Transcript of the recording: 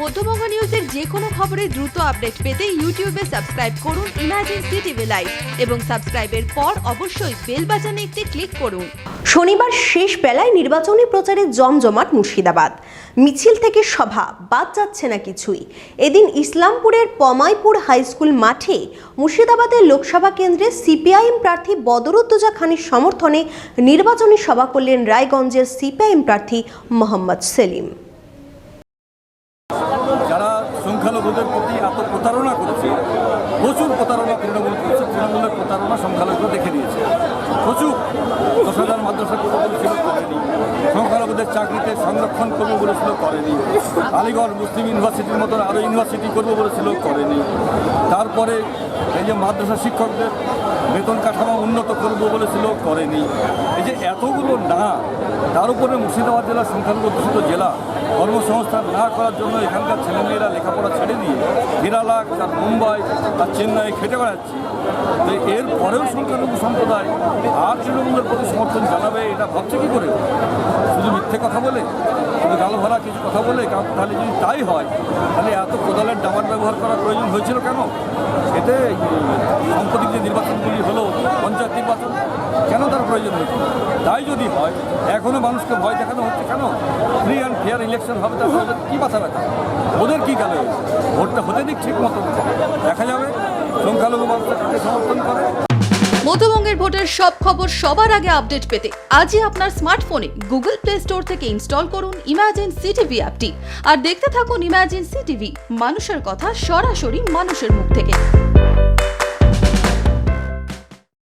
মধ্যবঙ্গ নিউজের যে কোনো খবরের দ্রুত আপডেট পেতে ইউটিউবে সাবস্ক্রাইব করুন ইমার্জেন্সি টিভি লাইভ এবং সাবস্ক্রাইবের পর অবশ্যই বেল বাটনে একটি ক্লিক করুন। শনিবার শেষ বেলায় নির্বাচনী প্রচারে জমজমাট মুর্শিদাবাদ। মিছিল থেকে সভা, বাদ যাচ্ছে না কিছুই। এদিন ইসলামপুরের পমাইপুর হাই স্কুল মাঠে মুর্শিদাবাদের লোকসভা কেন্দ্রে সিপিআইএম প্রার্থী বদরুদ্দোজা খানের সমর্থনে নির্বাচনী সভা করলেন রায়গঞ্জের সিপিআইএম প্রার্থী মোহাম্মদ সেলিম। সংখ্যালঘুদের প্রতি এত প্রতারণা করেছে, প্রচুর প্রতারণা তৃণমূল করেছে, তৃণমূলের প্রতারণা সংখ্যালঘু দেখে নিয়েছে। প্রচুর। দশ হাজার মাদ্রাসা করব বলেছিল করেনি। সংখ্যালঘুদের চাকরিতে সংরক্ষণ করবে বলেছিল, করেনি। আলিগড় মুসলিম ইউনিভার্সিটির মতন আরও ইউনিভার্সিটি করব বলেছিল, করেনি। তারপরে এই যে মাদ্রাসা শিক্ষকদের বেতন কাঠামো উন্নত করব বলেছিল, করেনি। এই যে এতগুলো না, তার উপরে মুর্শিদাবাদ জেলা সংখ্যালঘু অধ্যুষিত জেলা কর্মসংস্থান না করার জন্য এখানকার ছেলেমেয়েরা লেখাপড়া ছেড়ে দিয়ে কেরালা তার মুম্বাই তার চেন্নাই খেটে বেড়াচ্ছে। তো এর পরেও সংখ্যালঘু সম্প্রদায় আর তৃণমূলের প্রতি সমর্থন জানাবে, এটা ভাবছে কী করে? শুধু মিথ্যে কথা বলে? শুধু গালো ভরা কিছু কথা বলে? তাহলে যদি তাই হয়, তাহলে এত কোদালের ডামার ব্যবহার করার প্রয়োজন হয়েছিল কেন? এতে সাম্প্রতিক যে নির্বাচনগুলি হলো, পঞ্চায়েত নির্বাচন, কেন তার প্রয়োজন হয়েছিল? তাই যদি হয় এখনও মানুষকে ভয় দেখানো হচ্ছে কেন? ফেয়ার ইলেকশন হবে, তার কী মাথা ব্যথা ওদের কী গেল ভোটটা হতে দিক ঠিক মতো। দেখা যাবে, সংখ্যালঘু মানুষটা কাকে সমর্থন করে। মধ্যবঙ্গের ভোটের সব খবর সবার আগে আপডেট পেতে আজই আপনার স্মার্টফোনে গুগল প্লে স্টোর থেকে ইনস্টল করুন ইমার্জেন্সি টিভি অ্যাপটি। আর দেখতে থাকুন ইমার্জেন্সি টিভি মানুষের কথা সরাসরি মানুষের মুখ থেকে।